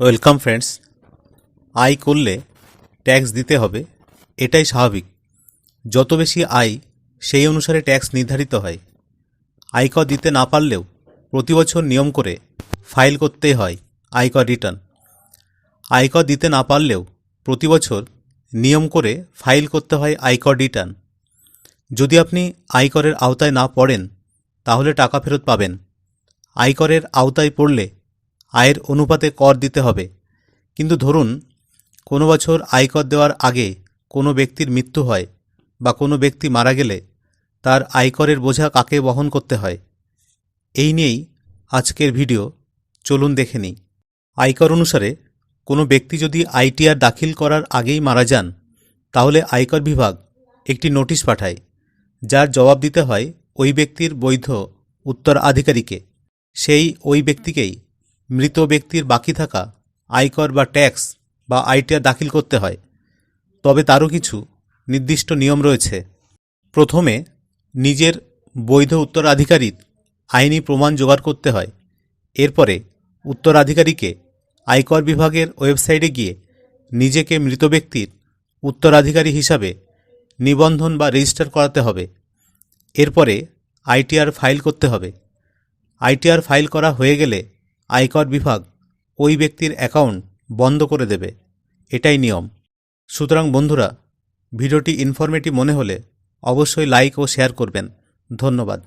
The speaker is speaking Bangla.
ওয়েলকাম ফ্রেন্ডস, আয় করলে ট্যাক্স দিতে হবে, এটাই স্বাভাবিক। যত বেশি আয়, সেই অনুসারে ট্যাক্স নির্ধারিত হয়। আয়কর দিতে না পারলেও প্রতি বছর নিয়ম করে ফাইল করতেই হয় আয়কর রিটার্ন। আয়কর দিতে না পারলেও প্রতি বছর নিয়ম করে ফাইল করতে হয় আয়কর রিটার্ন। যদি আপনি আয়করের আওতায় না পড়েন, তাহলে টাকা ফেরত পাবেন। আয়করের আওতায় পড়লে আয়ের অনুপাতে কর দিতে হবে। কিন্তু ধরুন, কোনো বছর আয়কর দেওয়ার আগে কোনো ব্যক্তির মৃত্যু হয় বা কোনো ব্যক্তি মারা গেলে তার আয়করের বোঝা কাকে বহন করতে হয়? এই নিয়েই আজকের ভিডিও। চলুন দেখে নিই। আয়কর অনুসারে কোনো ব্যক্তি যদি আইটিআর দাখিল করার আগেই মারা যান, তাহলে আয়কর বিভাগ একটি নোটিশ পাঠায়, যার জবাব দিতে হয় ওই ব্যক্তির বৈধ উত্তরাধিকারীকে। সেই ওই ব্যক্তিকেই মৃত ব্যক্তির বাকি থাকা, আয়কর বা ট্যাক্স বা আইটিআর দাখিল করতে হয়। তবে তারও কিছু নির্দিষ্ট নিয়ম রয়েছে। প্রথমে, নিজের বৈধ উত্তরাধিকারীর আইনি প্রমাণ জোগাড় করতে হয়। এরপরে, উত্তরাধিকারীকে আয়কর বিভাগের ওয়েবসাইটে গিয়ে নিজেকে মৃত ব্যক্তির উত্তরাধিকারী হিসাবে নিবন্ধন বা রেজিস্টার করাতে হবে। এরপরে, আইটিআর ফাইল করতে হবে। আইটিআর ফাইল করা হয়ে গেলে আয়কর বিভাগ ওই ব্যক্তির অ্যাকাউন্ট বন্ধ করে দেবে। এটাই নিয়ম। সুতরাং বন্ধুরা, ভিডিওটি ইনফরমেটিভ মনে হলে অবশ্যই লাইক ও শেয়ার করবেন। ধন্যবাদ।